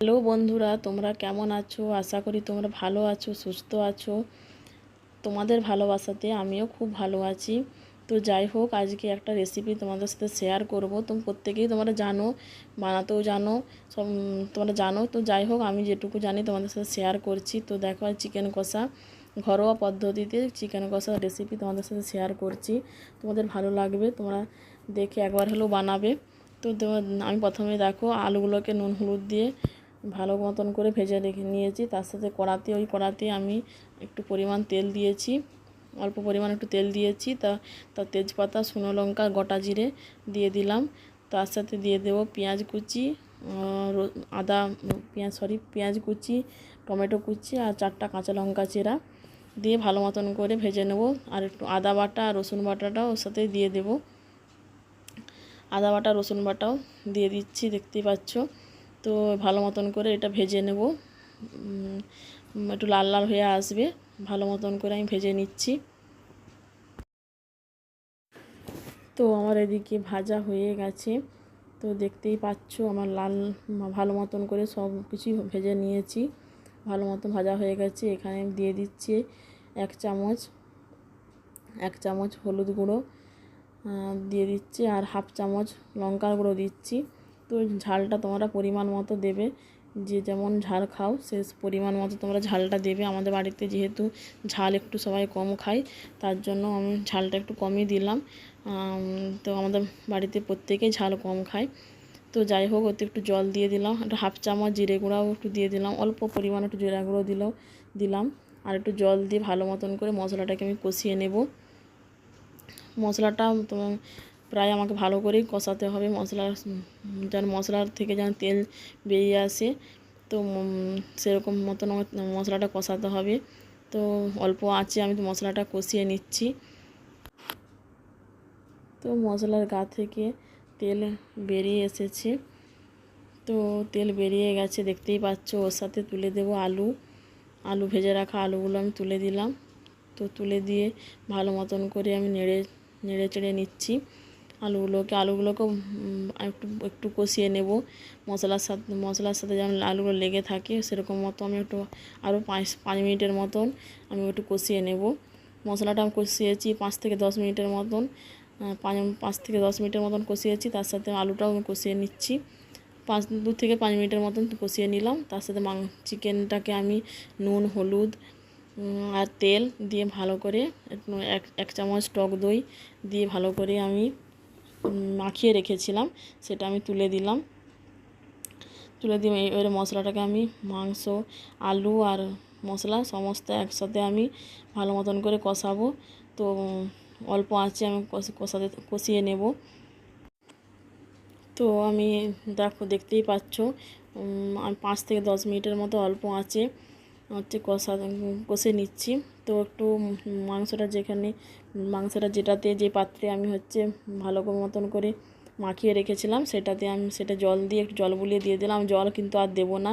Hello বন্ধুরা, তোমরা কেমন আছো? আশা করি তোমরা ভালো আছো, সুস্থ আছো। তোমাদের ভালোবাসাতে আমিও খুব ভালো আছি। তো যাই হোক, আজকে একটা রেসিপি তোমাদের সাথে শেয়ার করব। তুমি প্রত্যেকেই তোমরা জানো, বানাতেও জানো, সব তোমরা জানো। তো যাই হোক, আমি যেটুকু জানি তোমাদের সাথে শেয়ার করছি। তো দেখো চিকেন কষা, ঘরোয়া পদ্ধতিতে চিকেন কষা রেসিপি তোমাদের সাথে শেয়ার করছি। তোমাদের ভালো লাগবে, তোমরা দেখে একবার হলেও বানাবে। তো আমি প্রথমে দেখো আলুগুলোকে নুন, হলুদ দিয়ে ভালো মতন করে ভেজে রেখে নিয়েছি। তার সাথে কড়াতে, ওই কড়াতে আমি একটু পরিমাণ তেল দিয়েছি। অল্প পরিমাণ একটু তেল দিয়েছি। তা তার তেজপাতা, শুকনো লঙ্কা, গোটা জিরে দিয়ে দিলাম। তার সাথে দিয়ে দেবো পেঁয়াজ কুচি আদা, পেঁয়াজ, সরি, পেঁয়াজ কুচি, টমেটো কুচি আর চারটা কাঁচা লঙ্কা চেরা। দিয়ে ভালো মতন করে ভেজে নেব। আর একটু আদা বাটা আর রসুন বাটাটাও ওর সাথে দিয়ে দেব। আদা বাটা, রসুন বাটাও দিয়ে দিচ্ছি, দেখতেই পাচ্ছ। তো ভালো মতন করে এটা ভেজে নেব। একটু লাল লাল হয়ে আসবে। ভালো মতন করে আমি ভেজে নিচ্ছি। তো আমার এদিকে ভাজা হয়ে গেছে। তো দেখতেই পাচ্ছ আমার লাল, ভালো মতন করে সব কিছুই ভেজে নিয়েছি। ভালো মতন ভাজা হয়ে গেছে। এখানে দিয়ে দিচ্ছি এক চামচ এক চামচ হলুদ গুঁড়ো দিয়ে দিচ্ছি আর হাফ চামচ লঙ্কার গুঁড়ো দিচ্ছি। তো ঝালটা তোমরা পরিমাণ মতো দেবে। যে যেমন ঝাল খাও, সে পরিমাণ মতো তোমরা ঝালটা দেবে। আমাদের বাড়িতে যেহেতু ঝাল একটু সবাই কম খায়, তার জন্য আমি ঝালটা একটু কমই দিলাম। তো আমাদের বাড়িতে প্রত্যেকেই ঝাল কম খায়। তো যাই হোক, ওতে একটু জল দিয়ে দিলাম, একটু হাফ চামচ জিরে গুঁড়াও একটু দিয়ে দিলাম, অল্প পরিমাণ একটু জিরা গুঁড়ো দিলাম দিলাম। আর একটু জল দিয়ে ভালো মতন করে মশলাটাকে আমি কষিয়ে নেব। মশলাটা তোমার প্রায় আমাকে ভালো করেই কষাতে হবে। মশলার যেন মশলার থেকে যেন তেল বেরিয়ে আসে, তো সেরকম মতন মশলাটা কষাতে হবে। তো অল্প আছে আমি তো মশলাটা কষিয়ে নিচ্ছি। তো মশলার গা থেকে তেল বেরিয়ে এসেছে। তো তেল বেরিয়ে গেছে, দেখতেই পাচ্ছ, ওর সাথে তুলে দেব আলু। আলু ভেজে রাখা আলুগুলো আমি তুলে দিলাম। তো তুলে দিয়ে ভালো মতন করে আমি নেড়ে নেড়ে চেড়ে নিচ্ছি। আলুগুলোকে আলুগুলোকে একটু একটু কষিয়ে নেব। মশলার সাথে মশলার সাথে যেমন আলুগুলো লেগে থাকে, সেরকম মতো আমি একটু আরও পাঁচ পাঁচ মিনিটের মতন আমি একটু কষিয়ে নেব। মশলাটা আমি কষিয়েছি পাঁচ থেকে দশ মিনিটের মতন পাঁচ পাঁচ থেকে দশ মিনিটের মতন কষিয়েছি, তার সাথে আলুটাও আমি কষিয়ে নিচ্ছি। পাঁচ, দু থেকে পাঁচ মিনিটের মতন কষিয়ে নিলাম, তার সাথে মাং, চিকেনটাকে আমি নুন, হলুদ আর তেল দিয়ে ভালো করে এক এক চামচ টক দই দিয়ে ভালো করে আমি মাখিয়ে রেখেছিলাম, সেটা আমি তুলে দিলাম। তুলে দিয়ে এবারে মশলাটাকে আমি মাংস, আলু আর মশলা সমস্ত একসাথে আমি ভালো মতন করে কষাবো। তো অল্প আঁচে আমি কষাতে, কষিয়ে নেব। তো আমি দেখো, দেখতেই পাচ্ছ পাঁচ থেকে দশ মিনিটের মতো অল্প আঁচে হচ্ছে কষা কষে নিচ্ছি। তো একটু মাংসটা যেখানে, মাংসটা যেটাতে যে পাত্রে আমি হচ্ছে ভালো মতন করে মাখিয়ে রেখেছিলাম, সেটাতে আমি, সেটা জল দিয়ে একটু জল বুলিয়ে দিয়ে দিলাম। জল কিন্তু আর দেবো না।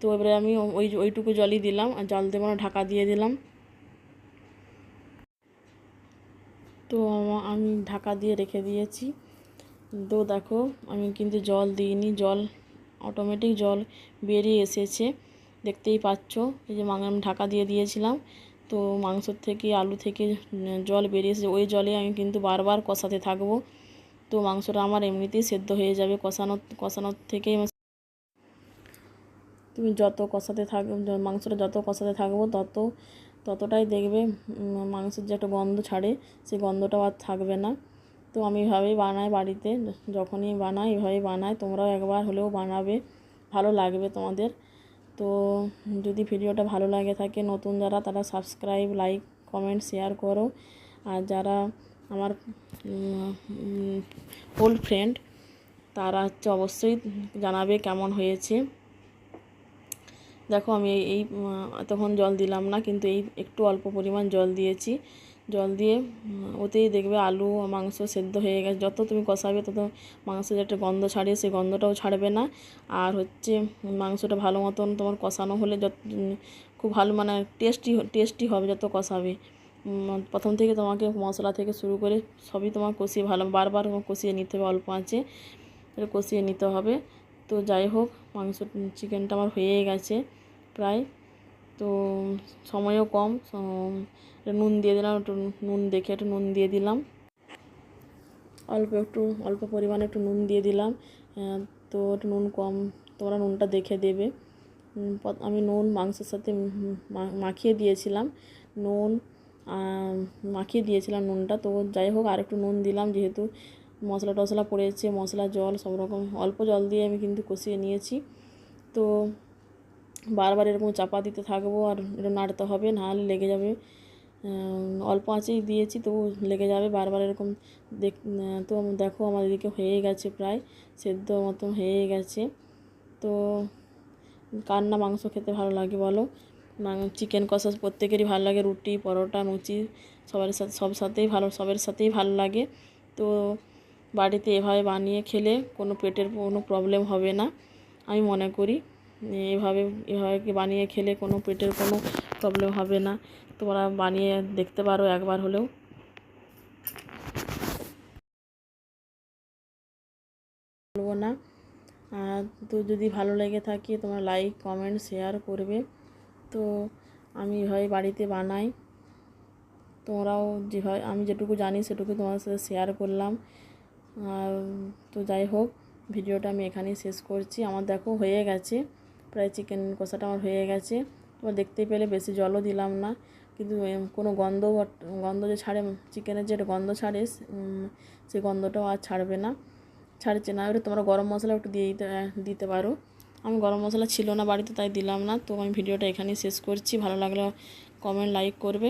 তো এবারে আমি ওই, ওইটুকু জলই দিলাম আর জল দেবো না, ঢাকা দিয়ে দিলাম। তো আমি ঢাকা দিয়ে রেখে দিয়েছি। তো দেখো, আমি কিন্তু জল দিইনি, জল অটোমেটিক জল বেরিয়ে এসেছে। দেখতেই পাচ্ছ, এই যে আমি ঢাকা দিয়ে দিয়েছিলাম। তো মাংসর থেকে আলু থেকে জল বেরিয়ে এসেছে। ওই জলে আমি কিন্তু বারবার কষাতে থাকব। তো মাংসটা আমার এমনিতেই সেদ্ধ হয়ে যাবে কষানো, কষানোর থেকেই তুমি যত কষাতে থাক, মাংসটা যত কষাতে থাকব তত, ততটাই দেখবে মাংসের যে একটা গন্ধ ছাড়ে সেই গন্ধটাও আর থাকবে না। তো আমি এভাবেই বানাই বাড়িতে, যখনই বানাই এভাবেই বানাই, তোমরাও একবার হলেও বানাবে, ভালো লাগবে তোমাদের। তো যদি ভিডিওটা ভালো লাগে থাকে, নতুন যারা, তারা সাবস্ক্রাইব লাইক কমেন্ট শেয়ার করো। আর যারা আমার ওল্ড ফ্রেন্ড তারা হচ্ছে অবশ্যই জানাবে কেমন হয়েছে। দেখো আমি এই তখন জল দিলাম না, কিন্তু এই একটু অল্প পরিমাণ জল দিয়েছি। জল দিয়ে ওতেই দেখবে আলু মাংস সেদ্ধ হয়ে গেছে। যত তুমি কষাবে তত মাংসের একটা গন্ধ ছাড়িয়ে সেই গন্ধটাও ছাড়বে না। আর হচ্ছে মাংসটা ভালো মতন তোমার কষানো হলে যত খুব ভালো মানে টেস্টি টেস্টি হবে যত কষাবে। প্রথম থেকে তোমাকে মশলা থেকে শুরু করে সবই তোমার কষিয়ে ভালো, বারবার কষিয়ে নিতে হবে অল্প আঁচে। কষিয়ে নিতে হবে। তো যাই হোক, মাংস চিকেনটা আমার হয়ে গেছে প্রায়। তো সময়ও কম নুন দিয়ে দিলাম, একটু নুন দেখে একটু নুন দিয়ে দিলাম। অল্প একটু, অল্প পরিমাণে একটু নুন দিয়ে দিলাম। তো একটু নুন কম, তোমরা নুনটা দেখে দেবে। আমি নুন মাংসের সাথে মাখিয়ে দিয়েছিলাম। নুন মাখিয়ে দিয়েছিলাম নুনটা। তো যাই হোক আর একটু নুন দিলাম, যেহেতু মশলা টশলা পড়েছে, মশলা জল সব রকম, অল্প জল দিয়ে আমি কিন্তু কষিয়ে নিয়েছি। তো বারবার এরকম চাপা দিতে থাকব আর এটা নাড়তে হবে নাহলে লেগে যাবে। অল্প আঁচেই দিয়েছি তবু লেগে যাবে। বারবার এরকম দেখ, তো দেখো আমার এদিকে হয়ে গেছে প্রায়, সেদ্ধ মতন হয়ে গেছে। তো কার না মাংস খেতে ভালো লাগে বলো? চিকেন কষা প্রত্যেকেরই ভালো লাগে, রুটি, পরোটা লুচি সবার সাথে, সব সাথেই ভালো, সবের সাথেই ভালো লাগে। তো বাড়িতে এভাবে বানিয়ে খেলে কোনো পেটের কোনো প্রবলেম হবে না, আমি মনে করি। এভাবে এভাবে বানিয়ে খেলে কোনো পেটের কোনো প্রবলেম হবে না। তোমরা বানিয়ে দেখতে পারো একবার হলেও। বলব না। আর তো যদি ভালো লেগে থাকে তোমরা লাইক কমেন্ট শেয়ার করবে। তো আমি এভাবে বাড়িতে বানাই। তোমরাও যেভাবে, আমি যেটুকু জানি সেটুকু তোমাদের সাথে শেয়ার করলাম। আর তো যাই হোক, ভিডিওটা আমি এখানেই শেষ করছি। আমার দেখো হয়ে গেছে। প্রায় চিকেন কষাটা আমার হয়ে গেছে। তোমরা দেখতেই পেলে বেশি জলও দিলাম না। কিন্তু কোনো গন্ধ গন্ধ যে ছাড়ে, চিকেনের যে গন্ধ ছাড়ে সেই গন্ধটাও আর ছাড়বে না। ছাড়ছে না। এবারে তোমরা গরম মশলা একটু দিয়ে দিতে দিতে পারো। আমি গরম মশলা ছিল না বাড়িতে, তাই দিলাম না। তো আমি ভিডিওটা এখানেই শেষ করছি। ভালো লাগলে কমেন্ট লাইক করবে।